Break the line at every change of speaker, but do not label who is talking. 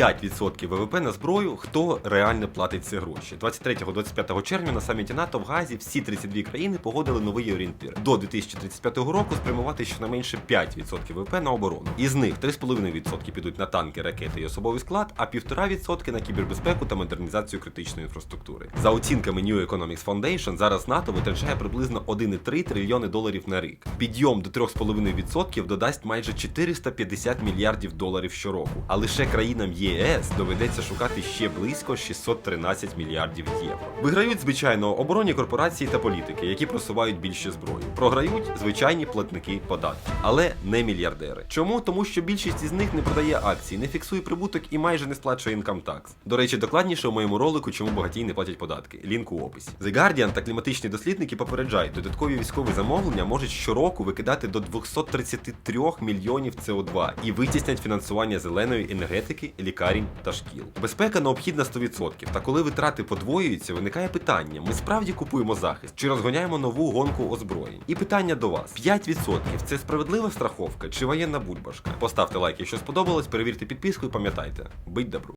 5% ВВП на зброю, хто реально платить ці гроші. 23-25 червня на саміті НАТО в Газі всі 32 країни погодили новий орієнтир. До 2035 року спрямувати щонайменше 5% ВВП на оборону. Із них 3,5% підуть на танки, ракети і особовий склад, а 1,5% на кібербезпеку та модернізацію критичної інфраструктури. За оцінками New Economics Foundation, зараз НАТО витрачає приблизно 1,3 трильйони доларів на рік. Підйом до 3,5% додасть майже 450 мільярдів доларів щороку. А лише країнам ЄС доведеться шукати ще близько 613 мільярдів євро. Виграють, звичайно, оборонні корпорації та політики, які просувають більше зброї. Програють звичайні платники податків, але не мільярдери. Чому? Тому що більшість із них не продає акції, не фіксує прибуток і майже не сплачує інкам такс. До речі, докладніше у моєму ролику, чому багатії не платять податки. Лінк у описі. The Guardian та кліматичні дослідники попереджають, додаткові військові замовлення можуть щороку викидати до 233 мільйонів СО2 і витіснять фінансування зеленої енергетики, лікарень та шкіл. Безпека необхідна 100%. Та коли витрати подвоюються, виникає питання: ми справді купуємо захист чи розгоняємо нову гонку озброєнь? І питання до вас: 5% це справедлива страховка чи воєнна бульбашка? Поставте лайк, якщо сподобалось, перевірте підписку і пам'ятайте, бить добру.